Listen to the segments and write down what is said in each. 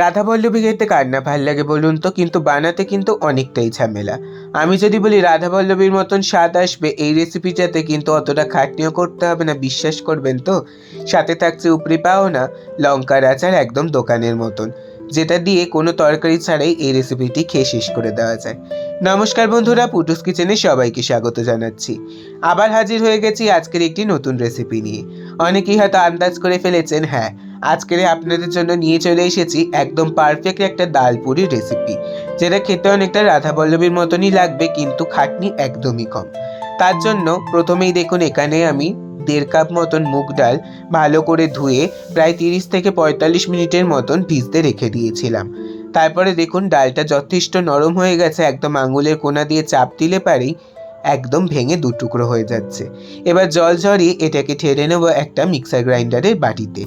রাধা বল্লভী খেতে কার না ভালো লাগে বলুন তো, কিন্তু বানাতে কিন্তু অনেকটাই ঝামেলা। আমি যদি বলি রাধা বল্লভীর মতন স্বাদ আসবে, এই রেসিপিটাতে কিন্তু অতটা খাটনিও করতে হবে না, বিশ্বাস করবেন তো। সাথে থাকছে উপরি পাও না লঙ্কার আচার একদম দোকানের মতন, যেটা দিয়ে কোনো তরকারি ছাড়াই এই রেসিপিটি খেয়ে শেষ করে দেওয়া যায়। নমস্কার বন্ধুরা, পুটুস কিচেনে সবাইকে স্বাগত জানাচ্ছি। আবার হাজির হয়ে গেছি আজকের একটি নতুন রেসিপি নিয়ে। অনেকেই হয়তো আন্দাজ করে ফেলেছেন হ্যাঁ আজকের আপনাদের জন্য নিয়ে চলে এসেছি একদম পারফেক্ট একটা ডাল পুরি রেসিপি যেটা খেতে অনেকটা রাধা বল্লভীর মতনই লাগবে কিন্তু খাটনি একদমই কম। তার জন্য প্রথমেই দেখুন এখানে আমি দেড় কাপ মতন মুগ ডাল ভালো করে ধুয়ে প্রায় তিরিশ থেকে পঁয়তাল্লিশ মিনিটের মতন ভিজতে রেখে দিয়েছিলাম। তারপরে দেখুন ডালটা যথেষ্ট নরম হয়ে গেছে, একদম আঙুলের কোনা দিয়ে চাপ দিলে পারেই একদম ভেঙে দু টুকরো হয়ে যাচ্ছে। এবার জল ঝরিয়ে এটাকে ঠেলে নেব একটা মিক্সার গ্রাইন্ডারের বাটিতে।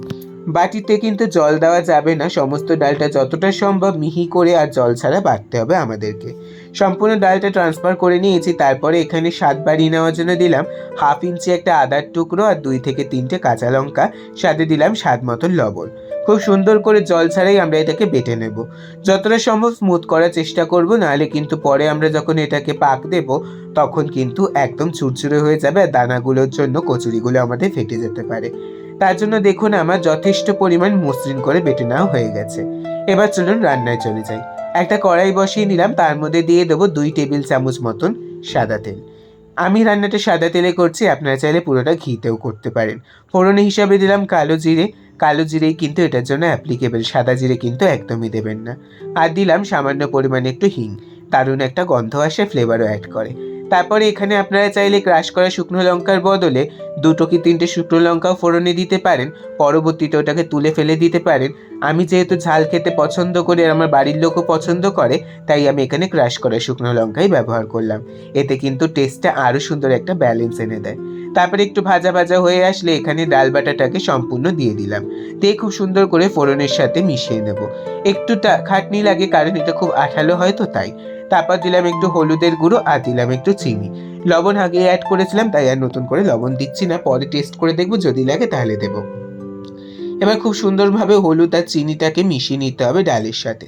বাটিতে কিন্তু জল দেওয়া যাবে না। সমস্ত ডালটা যতটা সম্ভব মিহি করে আর জল ছাড়া বাটতে হবে আমাদেরকে। সম্পূর্ণ ডালটা ট্রান্সফার করে নিয়েছি, তারপরে এখানে স্বাদ বাড়িয়ে নেওয়ার জন্য দিলাম হাফ ইঞ্চি একটা আদার টুকরো আর দুই থেকে তিনটে কাঁচা লঙ্কা। সাথে দিলাম স্বাদ মতন লবণ। খুব সুন্দর করে জল ছাড়াই আমরা এটাকে বেটে নেব। যতটা সম্ভব স্মুথ করার চেষ্টা করব, নাহলে কিন্তু পরে আমরা যখন এটাকে পাক দেব, তখন কিন্তু একদম চুরচুরে হয়ে যাবে আর দানাগুলোর জন্য কচুরিগুলো আমাদের ফেটে যেতে পারে। তার জন্য দেখুন আমার যথেষ্ট পরিমাণ মসৃণ করে বেটে নেওয়া হয়ে গেছে। এবার চলুন রান্নায় চলে যাই। একটা কড়াই বসিয়ে নিলাম, তার মধ্যে দিয়ে দেবো দুই টেবিল চামচ মতন সাদা তেল। আমি রান্নাটা সাদা তেলে করছি, আপনারা চাইলে পুরোটা ঘিতেও করতে পারেন। ফোড়ন হিসাবে দিলাম কালো জিরে। কালো জিরেই কিন্তু এটার জন্য অ্যাপ্লিকেবল সাদা জিরে কিন্তু একদমই দেবেন না। আর দিলাম সামান্য পরিমাণে একটু হিং। দারুণ একটা গন্ধ আসে ফ্লেভারও অ্যাড করে। তারপরে এখানে আপনারা চাইলে ক্রাশ করা শুকনো লঙ্কার বদলে দুটো কি তিনটে শুকনো লঙ্কাও ফোড়নে দিতে পারেন। পরবর্তীতে ওটাকে তুলে ফেলে দিতে পারেন। আমি যেহেতু ঝাল খেতে পছন্দ করি আর আমার বাড়ির লোকও পছন্দ করে, তাই আমি এখানে ক্রাশ করা শুকনো লঙ্কাই ব্যবহার করলাম। এতে কিন্তু টেস্টটা আরও সুন্দর একটা ব্যালেন্স এনে দেয়। তারপরে একটু ভাজা ভাজা হয়ে আসলে এখানে ডাল বাটাটাকে সম্পূর্ণ দিয়ে দিলাম। দিয়ে খুব সুন্দর করে ফোড়নের সাথে মিশিয়ে নেব। একটু খাটনি লাগে কারণ এটা খুব আঠালো হয় তো তাই। তারপর দিলাম একটু হলুদের গুঁড়ো আর দিলাম একটু চিনি। লবণ আগে অ্যাড করেছিলাম, তাই আর নতুন করে লবণ দিচ্ছি না। পরে টেস্ট করে দেখব, যদি লাগে তাহলে দেবো। এবার খুব সুন্দরভাবে হলুদ আর চিনিটাকে মিশিয়ে নিতে হবে ডালের সাথে।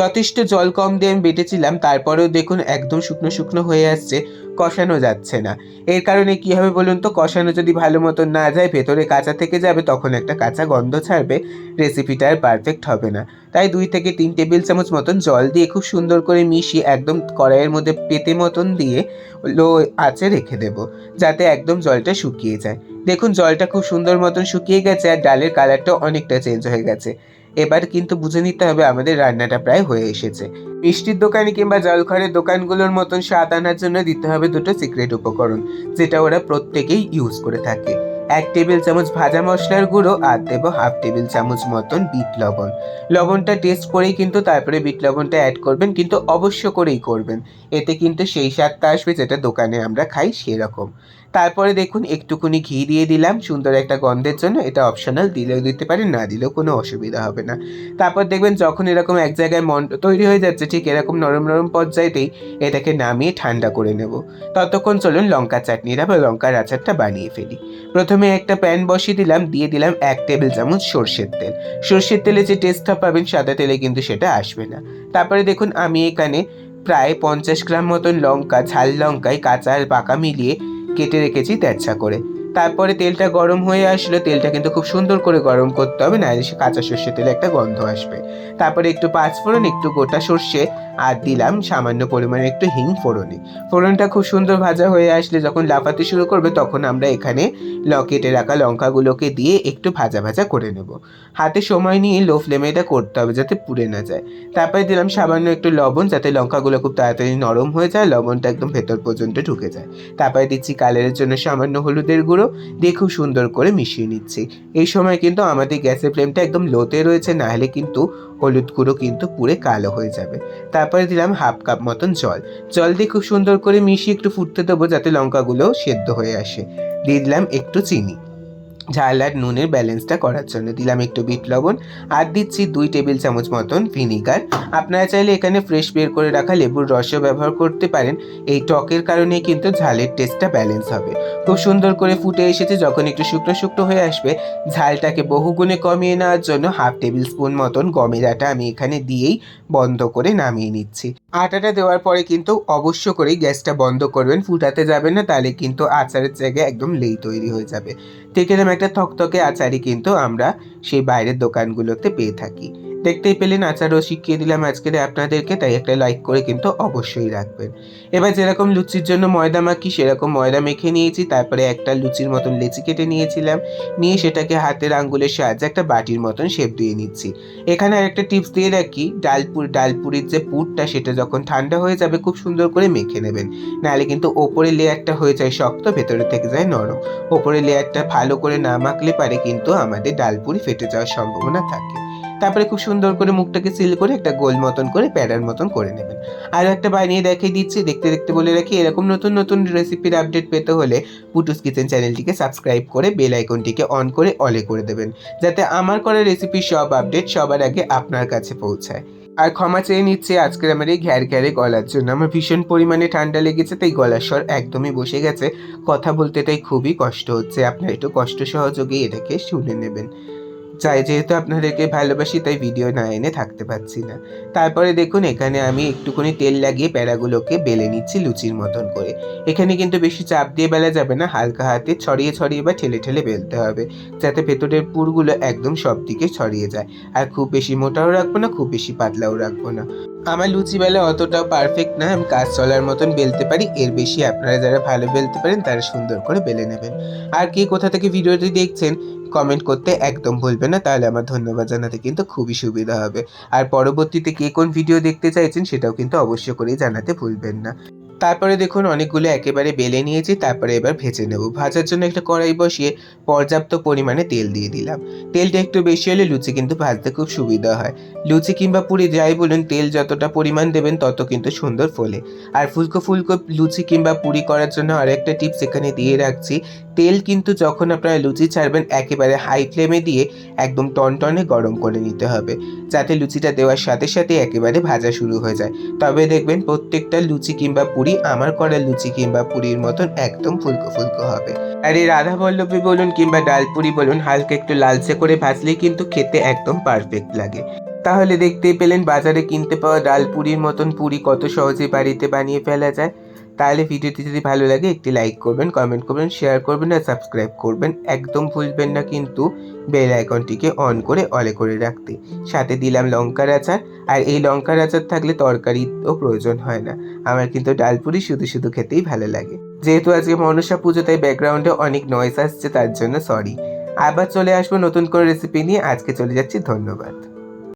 যথেষ্ট জল কম দিয়ে আমি বেটেছিলাম, তারপরেও দেখুন একদম শুকনো শুকনো হয়ে আসছে, কষানো যাচ্ছে না। এর কারণে কি হবে বলুন তো, কষানো যদি ভালো মতো না যায়, ভেতরে কাঁচা থেকে যাবে, তখন একটা কাঁচা গন্ধ ছাড়বে রেসিপিটা আর পারফেক্ট হবে না। তাই দুই থেকে তিন টেবিল চামচ মতন জল দিয়ে খুব সুন্দর করে মিশিয়ে একদম কড়াইয়ের মধ্যে পেতে মতন দিয়ে লো আঁচে রেখে দেব, যাতে একদম জলটা শুকিয়ে যায়। দেখুন, জলটা খুব সুন্দর মতন শুকিয়ে গেছে আর ডালের কালারটাও অনেকটা চেঞ্জ হয়ে গেছে। এবার কিন্তু বুঝে নিতে হবে আমাদের রান্নাটা প্রায় হয়ে এসেছে। মিষ্টির দোকানে কিংবা জলঘরের দোকানগুলোর মতন স্বাদ আনার জন্য দিতে হবে দুটো সিক্রেট উপকরণ, যেটা ওরা প্রত্যেকেই ইউজ করে থাকে। এক টেবিল চামচ ভাজা মশলার গুঁড়ো আর দেবো হাফ টেবিল চামচ মতন বিট লবণ। লবণটা টেস্ট করেই কিন্তু তারপরে বিট লবণটা অ্যাড করবেন, কিন্তু অবশ্য করেই করবেন। এতে কিন্তু সেই স্বাদটা আসবে যেটা দোকানে আমরা খাই সেরকম। তারপরে দেখুন, একটুকুনি ঘি দিয়ে দিলাম, সুন্দর একটা গন্ধের জন্য। এটা অপশনাল দিলেও দিতে পারেন, না দিলেও কোনো অসুবিধা হবে না। তারপর দেখবেন, যখন এরকম এক জায়গায় মন্ড তৈরি হয়ে যাচ্ছে, ঠিক এরকম নরম নরম পর্যায়েতেই এটাকে নামিয়ে ঠান্ডা করে নেব। ততক্ষণ চলুন লঙ্কা চাটনিটা বা লঙ্কার আচারটা বানিয়ে ফেলি। প্রথমে একটা প্যান বসিয়ে দিলাম, দিয়ে দিলাম এক টেবিল চামচ সর্ষের তেল। সর্ষের তেলে যে টেস্টটা পাবেন, সাদা তেলে কিন্তু সেটা আসবে না। তারপরে দেখুন, আমি এখানে প্রায় পঞ্চাশ গ্রাম মতন লঙ্কা, ঝাল লঙ্কায় কাঁচা আর পাকা মিলিয়ে কেটে রেখেছি তেরছা করে। তারপরে তেলটা গরম হয়ে আসলো তেলটা কিন্তু খুব সুন্দর করে গরম করতে হবে, না সে কাঁচা সর্ষে তেলে একটা গন্ধ আসবে। তারপরে একটু পাঁচ পাঁচফোড়ন একটু গোটা সর্ষে আর দিলাম সামান্য পরিমাণে একটু হিং ফোড়নে। ফোড়নটা খুব সুন্দর ভাজা হয়ে আসলে যখন লাফাতে শুরু করবে তখন আমরা এখানে লকেটে রাখা লঙ্কাগুলোকে দিয়ে একটু ভাজা ভাজা করে নেব। হাতে সময় নিয়ে লো ফ্লেমে এটা করতে হবে যাতে পুড়ে না যায়। তারপরে দিলাম সামান্য একটু লবণ যাতে লঙ্কাগুলো খুব তাড়াতাড়ি নরম হয়ে যায়, লবণটা একদম ভেতর পর্যন্ত ঢুকে যায়। তারপরে দিচ্ছি কালারের জন্য সামান্য হলুদের গুঁড়ো দিয়ে খুব সুন্দর করে মিশিয়ে নিচ্ছি। এই সময় কিন্তু আমাদের গ্যাসের ফ্লেমটা একদম লোতে রয়েছে, না হলে কিন্তু হলুদ গুঁড়ো কিন্তু পুরে কালো হয়ে যাবে। তারপরে দিলাম হাফ কাপ মতন জল। জল দিয়ে খুব সুন্দর করে মিশিয়ে একটু ফুটতে দেবো যাতে লঙ্কাগুলো সেদ্ধ হয়ে আসে। দিয়ে দিলাম একটু চিনি। ঝাল আর নুনের ব্যালেন্সটা করার জন্য। দিলাম একটু বিট লবণ আর দিচ্ছি দুই টেবিল চামচ মতন ভিনিগার। আপনারা চাইলে এখানে ফ্রেশ বের করে রাখা লেবুর রসও ব্যবহার করতে পারেন। এই টকের কারণে কিন্তু ঝালের টেস্টটা ব্যালেন্স হবে। খুব সুন্দর করে ফুটে এসেছে, যখন একটু শুকনো শুকনো হয়ে আসবে, ঝালটাকে বহুগুণে কমিয়ে নেওয়ার জন্য হাফ টেবিল স্পুন মতন গমের আটা আমি এখানে দিয়েই বন্ধ করে নামিয়ে নিচ্ছি। আটাটা দেওয়ার পরে কিন্তু অবশ্য করেই গ্যাসটা বন্ধ করবেন। ফুটাতে যাবেন না, তাহলে কিন্তু আচারের জায়গায় একদম লেই তৈরি হয়ে যাবে। ঠিক এরকম একটা থকথকে আচারই কিন্তু আমরা সেই বাইরের দোকানগুলোতে পেয়ে থাকি। দেখতেই পেলেন আচারও শিখিয়ে দিলাম আজকের আপনাদেরকে, তাই একটা লাইক করে কিন্তু অবশ্যই রাখবেন। এবার যেরকম লুচির জন্য ময়দা মাখি, সেরকম ময়দা মেখে নিয়েছি, তারপরে একটা লুচির মতন লেচি কেটে নিয়েছিলাম, নিয়ে সেটাকে হাতের আঙ্গুলের সাহায্যে একটা বাটির মতন শেপ দিয়ে নিচ্ছি। এখানে আর একটা টিপস দিয়ে রাখি, ডালপুর, ডালপুরির যে পুরটা, সেটা যখন ঠান্ডা হয়ে যাবে, খুব সুন্দর করে মেখে নেবেন। নাহলে কিন্তু ওপরে লেয়ারটা হয়ে যায় শক্ত, ভেতরে থেকে যায় নরম। ওপরে লেয়ারটা ভালো করে না মাখলে পারে কিন্তু আমাদের ডালপুরি ফেটে যাওয়ার সম্ভাবনা থাকে। তারপরে খুব সুন্দর করে মুখটাকে সিল করে একটা গোল মতন করে প্যাডার মতন করে নেবেন। আর একটা বানিয়ে দেখিয়ে দিচ্ছি, দেখতে দেখতে বলে রাখি, এরকম নতুন নতুন রেসিপির আপডেট পেতে হলে পুটুস কিচেন চ্যানেলটিকে সাবস্ক্রাইব করে বেল আইকনটিকে অন করে অলে করে দেবেন, যাতে আমার করা রেসিপির সব আপডেট সবার আগে আপনার কাছে পৌঁছায়। আর ক্ষমা চেয়ে নিচ্ছে, আজকের আমার এই ঘ্যার ঘ্যারে গলার জন্য। আমার ভীষণ পরিমাণে ঠান্ডা লেগেছে, তাই গলার স্বর একদমই বসে গেছে। কথা বলতে তাই খুবই কষ্ট হচ্ছে, আপনার একটু কষ্ট সহযোগে এটাকে শুনে নেবেন। চাই, যেহেতু আপনাদেরকে ভালোবাসি, তাই ভিডিও না এনে থাকতে পারছি না। তারপরে দেখুন, এখানে আমি একটুখানি তেল লাগিয়ে প্যারাগুলোকে বেলে নিচ্ছি লুচির মতন করে। এখানে কিন্তু বেশি চাপ দিয়ে বেলা যাবে না, হালকা হাতে ছড়িয়ে ছড়িয়ে বা ঠেলে ঠেলে বেলতে হবে, যাতে ভেতরের পুরগুলো একদম সব দিকে ছড়িয়ে যায়। আর খুব বেশি মোটাও রাখব না, খুব বেশি পাতলাও রাখব না। আমার লুচি বেলা অতটাও পারফেক্ট না, আমি কাজ চলার মতন বেলতে পারি, এর বেশি আপনারা যারা ভালো বেলতে পারেন, তারা সুন্দর করে বেলে নেবেন। আর কে কোথা থেকে ভিডিওটি দেখছেন কমেন্ট করতে একদম ভুলবে না, তাহলে আমার ধন্যবাদ জানাতে কিন্তু খুবই সুবিধা হবে। আর পরবর্তীতে কে কোন ভিডিও দেখতে চাইছেন, সেটাও কিন্তু অবশ্য করে জানাতে ভুলবেন না। তারপরে দেখুন অনেকগুলো একেবারে বেলে নিয়েছি, তারপরে এবার ভেজে নেব। ভাজার জন্য একটা কড়াই বসিয়ে পর্যাপ্ত পরিমাণে তেল দিয়ে দিলাম। তেলটা একটু বেশি হলে লুচি কিন্তু ভাজতে খুব সুবিধা হয়। লুচি কিংবা পুরি যাই বলুন, তেল যতটা পরিমাণ দেবেন তত কিন্তু সুন্দর ফোলে। আর ফুলকো ফুলকো লুচি কিংবা পুরি করার জন্য আরেকটা টিপস এখানে দিয়ে রাখছি। তেল কিন্তু যখন আপনারা লুচি ছাড়বেন, একেবারে হাই ফ্লেমে দিয়ে একদম টনটনে গরম করে নিতে হবে। যাতে লুচিটা দেওয়ার সাথে সাথে একেবারে ভাজা শুরু হয়ে যায়। তবে দেখবেন প্রত্যেকটা লুচি কিংবা পুরি আমার করা লুচি কিংবা পুরির মতন একদম ফুলকো ফুলকো হবে। আর এই রাধা বল্লভী বলুন কিংবা ডাল পুরি বলুন, হালকা একটু লালচে করে ভাজলেই কিন্তু খেতে একদম পারফেক্ট লাগে। তাহলে দেখতেই পেলেন বাজারে কিনতে পাওয়া ডাল পুরির মতন পুরি কত সহজে বাড়িতে বানিয়ে ফেলা যায়। তাহলে ভিডিওটি যদি ভালো লাগে, একটি লাইক করবেন কমেন্ট করবেন শেয়ার করবেন আর সাবস্ক্রাইব করবেন। একদম ভুলবেন না কিন্তু বেল আইকনটিকে অন করে অলে করে রাখতে। সাথে দিলাম লঙ্কার আচার, আর এই লঙ্কার আচার থাকলে তরকারিও প্রয়োজন হয় না। আমার কিন্তু ডালপুরি শুধু শুধু খেতেই ভালো লাগে। যেহেতু আজকে মনসা পুজো, তাই ব্যাকগ্রাউন্ডে অনেক নয়েস আসছে, তার জন্য সরি আবার চলে আসব নতুন করে রেসিপি নিয়ে। আজকে চলে যাচ্ছি, ধন্যবাদ।